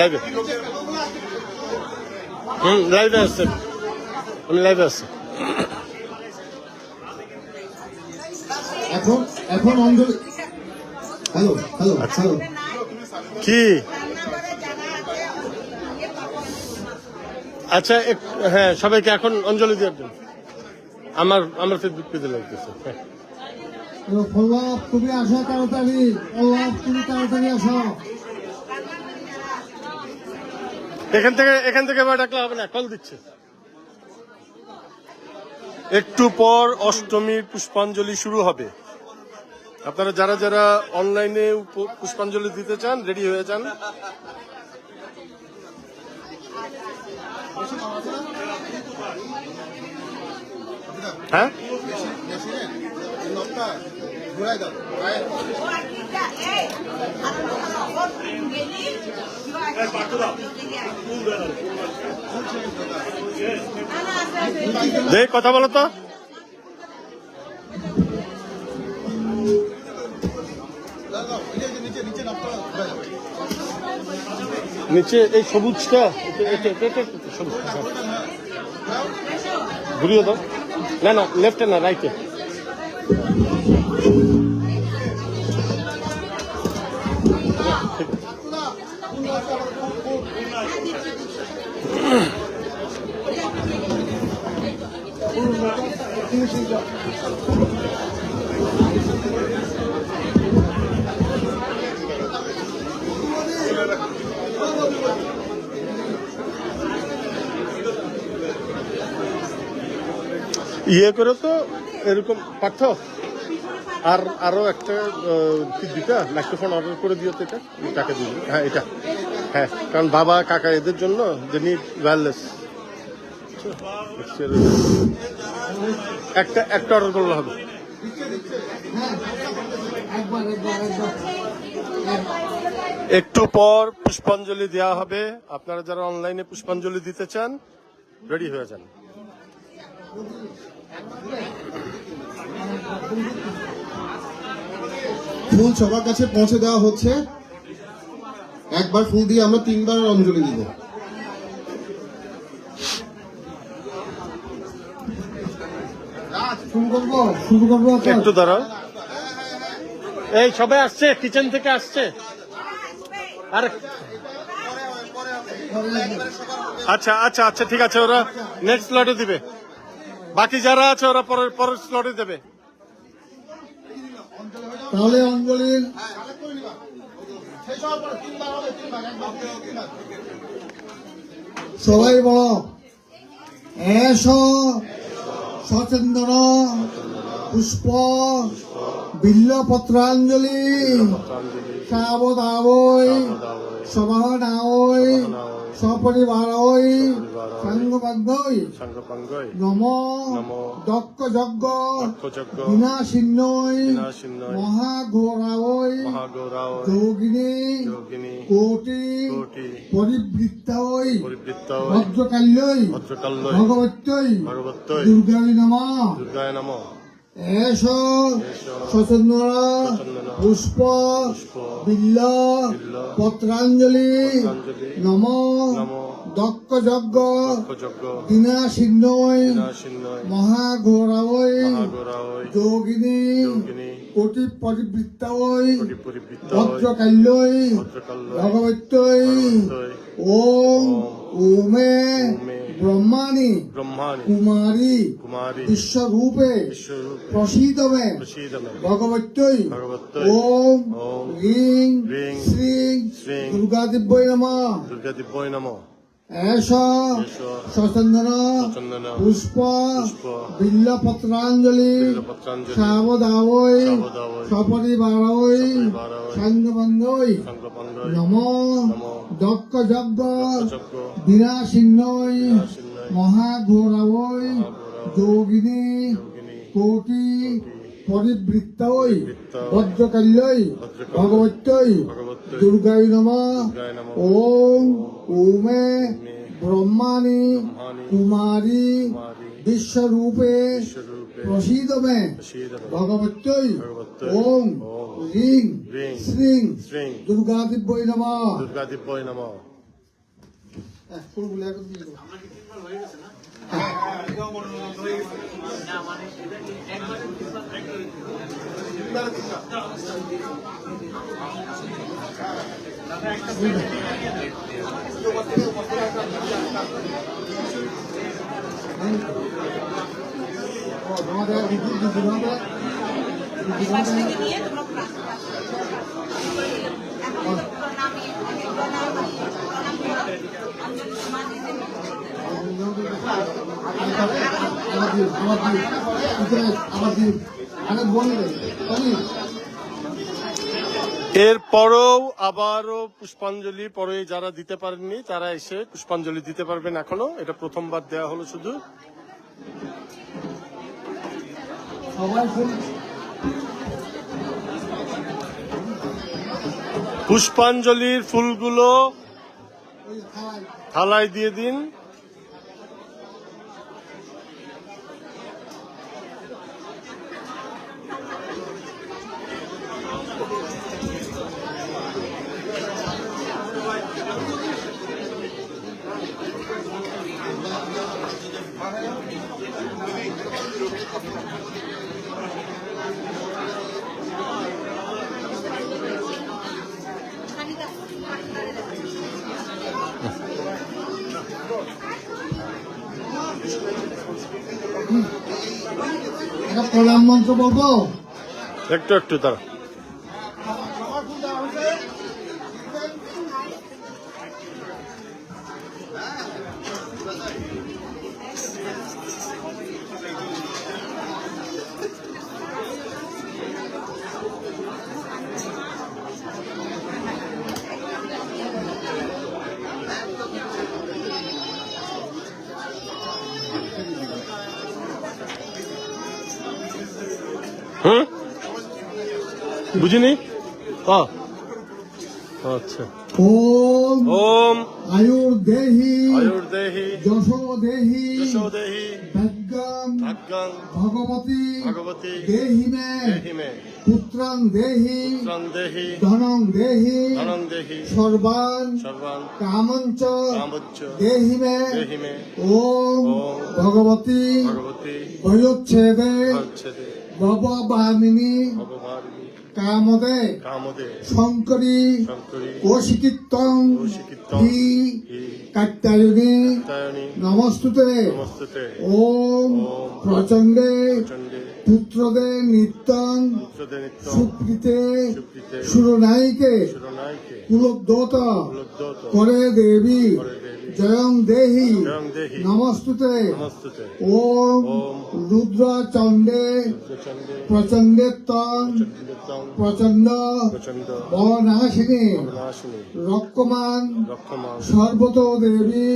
লাইভে হুম লাইভে আসছে আমি লাইভে আসছি এখন এখন অঞ্জলি হ্যালো হ্যালো হ্যালো। কি? আচ্ছা এক- হ্যাঁ সবাইকে এখন অঞ্জলি দেওয়ার জন্য আমার আমার ফেসবুক পেজে লাগতেছে তুমি আসো তাড়াতাড়ি তুমি তাড়াতাড়ি আসো। এখান থেকে এখান থেকে এবার ডাকলে হবে না, কল দিচ্ছে। একটু পর অষ্টমীর পুষ্পাঞ্জলি শুরু হবে। আপনারা যারা যারা অনলাইনে পুষ্পাঞ্জলি দিতে চান, রেডি হয়ে যান। হ্যাঁ? দে কথা বলো তো। নিচে এই সবুজটা ঘুরিয়ে দাও। না না লেফটে না রাইটে ইয়ে করে তো এরকম পার্থ আর আরও একটা দুইটা? মাইক্রোফোন অর্ডার করে দিও তো এটা। টাকা দিবি হ্যাঁ এটা। হ্যাঁ কারণ বাবা, কাকা এদের জন্য যে নিড ওয়্যারলেস একটা একটা অর্ডার করলে হবে। একটু পর পুষ্পাঞ্জলি দেওয়া হবে। আপনারা যারা অনলাইনে পুষ্পাঞ্জলি দিতে চান রেডি হয়ে যান। ফুল সবার কাছে পৌঁছে দেওয়া হচ্ছে। একবার ফুল দিয়ে আমরা তিনবার অঞ্জলি দিব। শুরু করব? একটু দাঁড়াও। এই সবাই আসছে কিচেন থেকে আসছে। আর আচ্ছা আচ্ছা আচ্ছা ঠিক আছে ওরা নেক্সট স্লটে দিবে। বাকি যারা আছে ওরা পরের পরের স্লটে দেবে। তাহলে অঞ্জলির সবাই বলো। এসো। সচেন্দ্র পুষ্প বিল্লপত্রাঞ্জলি সাবধাবই সবাহ সপরিবারই সপরিবারই সাঙ্গবাগ্যই সাঙ্গপাঙ্গই নম নম। দক্ষ যজ্ঞ দক্ষযজ্ঞ বিনাশিন্নই বিনাশিন্নয় মহাঘোরাওই মহাগৌরাও যোগিনী। যোগিনী। কোটি। কোটি। পরিবৃত্তাওই পরিবৃত্ত। ভদ্রকাল্যই ভদ্রকাল্যই ভগবত্যই ভগবত্যই দুর্গায় নমঃ। দুর্গায় নম। এষ সচন্দন পুষ্প বিল্ল পত্রাঞ্জলি নম দক্ষ যজ্ঞ দক্ষযজ্ঞ বিনাশিন্নয় বিনাশিন্নয় যোগিনী কোটি পরিবৃত্তাওই ভদ্রকাল্যই ভগবত্যই ওম ওমে ওমে ব্রহ্মাণি ব্রহ্মাণি কুমারী কুমারী বিশ্বরূপে প্রসীদমে ভগবত্যই ওম রিং শ্রীং দুর্গাদিব্যই নমঃ। দুর্গা দিব্যই নম। এষ এষ সচন্দন পুষ্প বিল্ল পত্রাঞ্জলি সপরিবারই সাঙ্গবন্ধই সাঙ্গপাঙ্গই নম। দক্ষ যজ্ঞ মহাঘোরাবই যোগিনী। যোগিনী। কোটি। পরিবৃত্তই ভদ্রকাল্যই ভগবত্যই দুর্গায় নমঃ। ওম ওমে মে ব্রহ্মাণি কুমারী বিশ্বরূপে প্রসীদমে প্রসীদমে ভগবত্যই। ওম রিং শ্রীং শ্রীং। দুর্গাদিব্যই নমঃ। দুর্গা দিব্যই নম। হ্যাঁ, ফুলগুলো এখন দিয়ে দেবো। ও, তোমাদের দিদি- দিদি হবে? দিদি পাশ হবে? থেকে নিয়ে তোমরা ক্লাস এখন প্রণামী প্রণাম প্রণাম করো অঞ্জলি সমাধি দেবে আমার দিন, আমার দিন। আমার দিন। আরে বলি এরপরও আবারও পুষ্পাঞ্জলি পরে যারা দিতে পারেননি তারা এসে পুষ্পাঞ্জলি দিতে পারবেন এখনও এটা প্রথমবার দেওয়া হলো শুধু পুষ্পাঞ্জলির ফুলগুলো থালায় দিয়ে দিন প্রণাম বলব? একটু একটু তারা হুম বুঝিনি? আচ্ছা। ওম ওম আয়ুর্দেহি যশোদেহি ভাগ্যং ভগবতী ভগবতী দেহি মে দেহি মে পুত্রং দেহি পুত্রং দেহি ধনং দেহি ধনং দেহি সর্বান সর্বান কামঞ্চ কামচ্চ দেহি মে দেহি মে ওম ভগবতী ভগবতী বয়োচ্ছেদে ভচ্ছেদে ভবামিনী ভগবানী কামদে কামদে শঙ্করী কৌশিকিত্তং হি কাত্যায়নী নমস্তুতে নমস্তুতে ওম ওম প্রচণ্ডে চণ্ডে পুত্রদের নিত্যং সুপ্রীতে সুপ্রীতে সুরনায়িকে করে দেবী। জয়ং দেহি। নমস্তুতে। ওম রুদ্র চণ্ডে প্রচণ্ডে প্রচণ্ড রক্ষমান সর্বত দেবী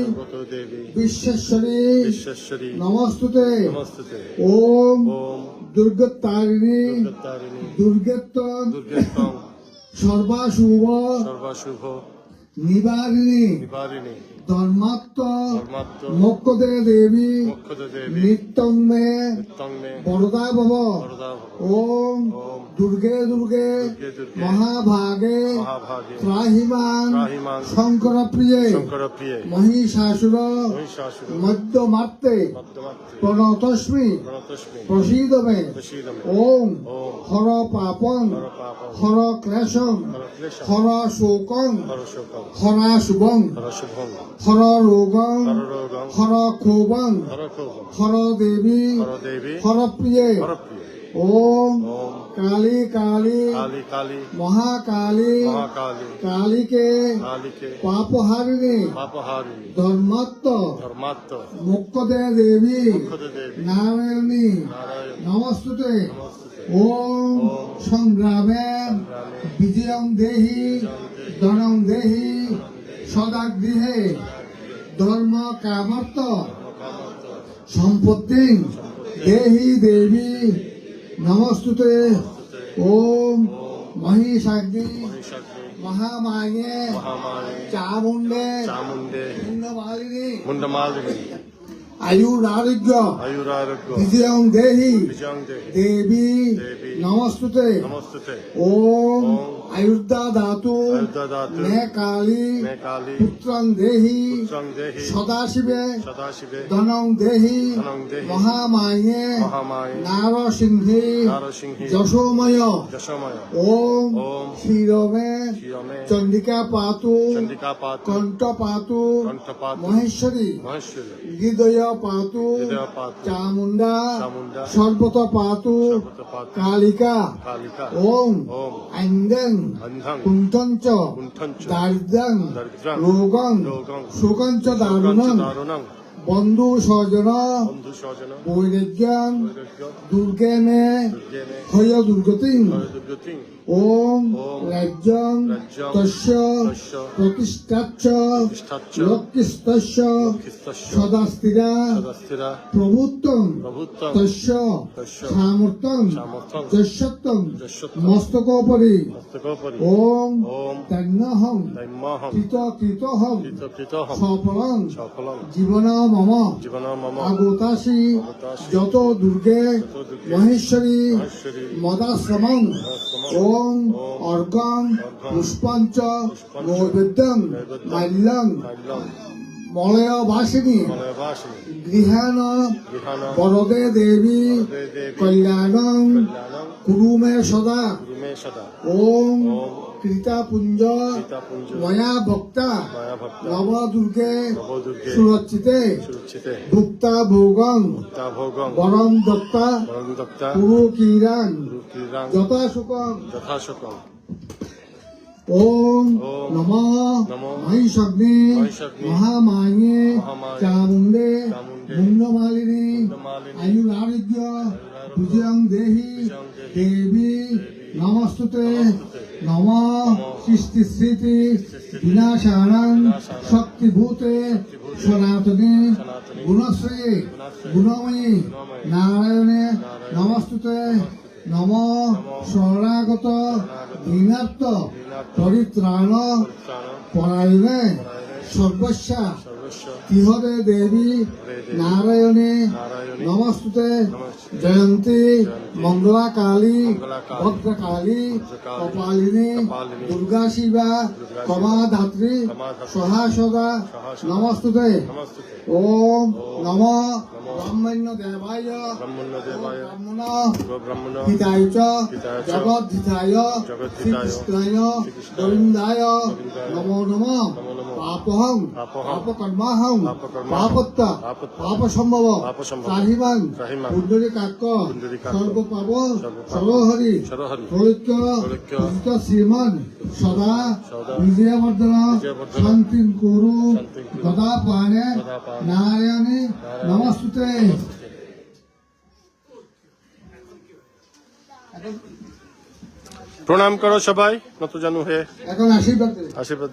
বিশ্বেশ্বরী নমস্তুতে। ওম দুর্গতারিণী দুর্গতারিণী দুর্গেত্তং দুর্গেত্তং সর্বাশুভ সর্বাশুভ নিবারিণী। নিবারিণী। ধর্মাত্ম মোক্ষদে দেবী নিত্যং মে বরদা ভব। ওম দুর্গে দুর্গে মহাভাগে মহাভাগে ত্রাহিমাং ত্রাহিমাং শঙ্কর প্রিয়ে মহিষাসুর মধ্য মাত্রে প্রণতস্মি প্রসীদ মে ওম হর পাপং হর ক্লেশং হর শোকং হরা শুভং হর রোগং হর ক্ষোভং হর দেবী হর প্রিয়ে ওম কালী কালী কালী কালী মহাকালী কালীকে পাপহারিণী ধর্মাত্ম মুখ্যদে দেবী নারায়ণী নমস্তুতে। নমস্তুতে। ওম সংগ্রামে বিজয়ং দেহি। ধনং দেহি। সদা গৃহে ধর্ম কামর্ত সম্পত্তি দেহি দেবী নমস্তুতে ওম মহিষাগ্নি মহামায়ে চামুণ্ডে মুন্ডমালিনী মুন্ডমালিনী আয়ুরারোগ্য বিজয়ং দেহি দেবী নমস্তুতে ওম আয়ুর্দা ধাতু মে কালী পুত্রং দেহি সদাশিবে ধনং দেহি মহামায়ে নারসিংহে যশোময় ওম ক্ষীরমে চন্ডিকা পাতু কণ্ঠ পাতু মহেশ্বরী হৃদয় পাতু চামুণ্ডা সর্বত পাতু কালিকা ওম কুণ্ঠঞ্চ কুণ্ঠঞ্চ দারিদ্রং রোগং দারুণং বন্ধু স্বজন বৈরাগ্যং দুর্গে মে হয় দুর্গতিং দুর্গতিং ওম ওম রাজ্যং তস্য তস্য প্রতিষ্ঠাচ্চ প্রতিষ্ঠাচ্চ লক্ষ্মীস্তস্য খ্রিস্তস্য সদা স্থিরা প্রভুত্বং তস্য তস্য সামর্থ্যং সামর্থ্যং যশ্বত্বং যশ্বত্বং মস্তকোপরি ওম ওম তন্নহং কৃত কৃতহং সফলং জীবন মম আগতাসি যত দুর্গে মহেশ্বরী মদাশ্রমং মদাশ্রমং ওম অর্গং পুষ্পাঞ্চ নৈবেদ্যং মাল্যং মলয়বাসিনী গৃহাণ বরদে দেবী কল্যাণং কল্যাণং কুরুমে সদা ওম কৃতাপুঞ্জ ময়া ভক্তা নব দুর্গে সুরক্ষিতে ভুক্তা ভোগং তা ভোগং বরং দত্তা কুরু কিরাং রুকিরাং যথা চামুণ্ডে চামুণ্ডে মুন্ডমালিনী মুন্ডমালিনী আয়ুরারোগ্য বিজয়ং দেহি বিজয়ং দেহি দেবী নমস্তুতে নম সৃষ্টি স্মৃতি বিনাশানাং শক্তিভূতে সনাতনী গুণশ্রী গুণময়ী নারায়ণে নমস্তুতে নম শরণাগত দীনার্থ পরিত্রাণ পরায়ণে। সর্বস্ব। তিহরে দেবী? নারায়ণে। নমস্তুতে। জয়ন্তী। মঙ্গলা কালী মঙ্গলা কালী, কপালিনী। দুর্গা শিবা। কমাধাত্রী কমাধাত্রী, সহা সদা নমস্তুতে। ওম নম ব্রহ্মণ্য দেবায় ব্রাহ্মণ হিতায় চ। জগদ্ধিতায়। শ্রীকৃষ্ণায়। গোবিন্দায়, নমো নম। পাপকর্মাহং, পাপত্য পাপত্য, পাপ সম্ভব কাক্য কুণ্ডলী কাক্য, সর্ব সর্বপাপ, সরহরি প্রলক্য শ্রীমান সদা সদা বিজয়বর্ধন শান্তি কুরু দদা পানে, নারায়ণী নমস্তুতে। প্রণাম করো সবাই নতজানু হয়ে। এখন আশীর্বাদ। আশীর্বাদ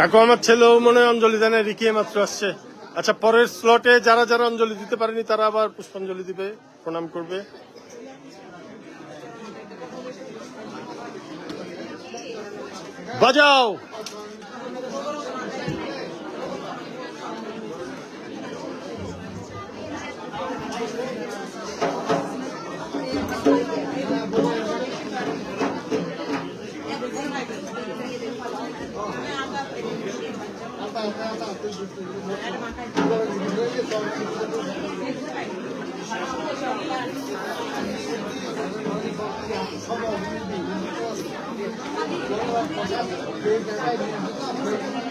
কাকু, আমার ছেলেও মনে হয় অঞ্জলি দেন রিকিয়ে মাত্র আসছে। আচ্ছা পরের স্লটে যারা যারা অঞ্জলি দিতে পারেনি, তারা আবার পুষ্পাঞ্জলি দিবে, প্রণাম করবে। বাজাও! লাইব্রেরিতে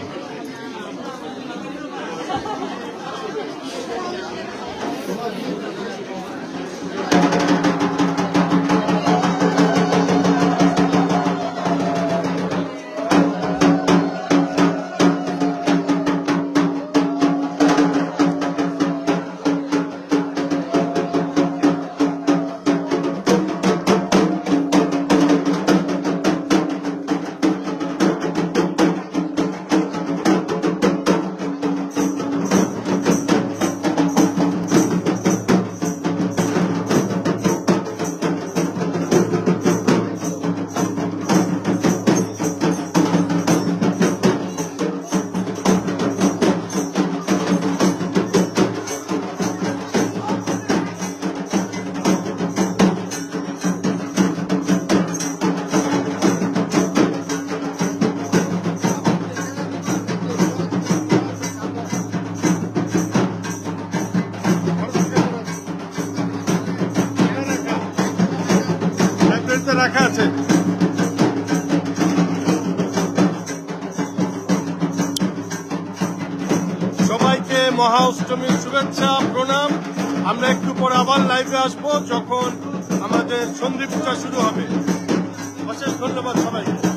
অষ্টমীর শুভেচ্ছা, প্রণাম। আমরা একটু পরে আবার লাইভে আসব যখন আমাদের সন্ধি পূজা শুরু হবে। অশেষ ধন্যবাদ সবাইকে।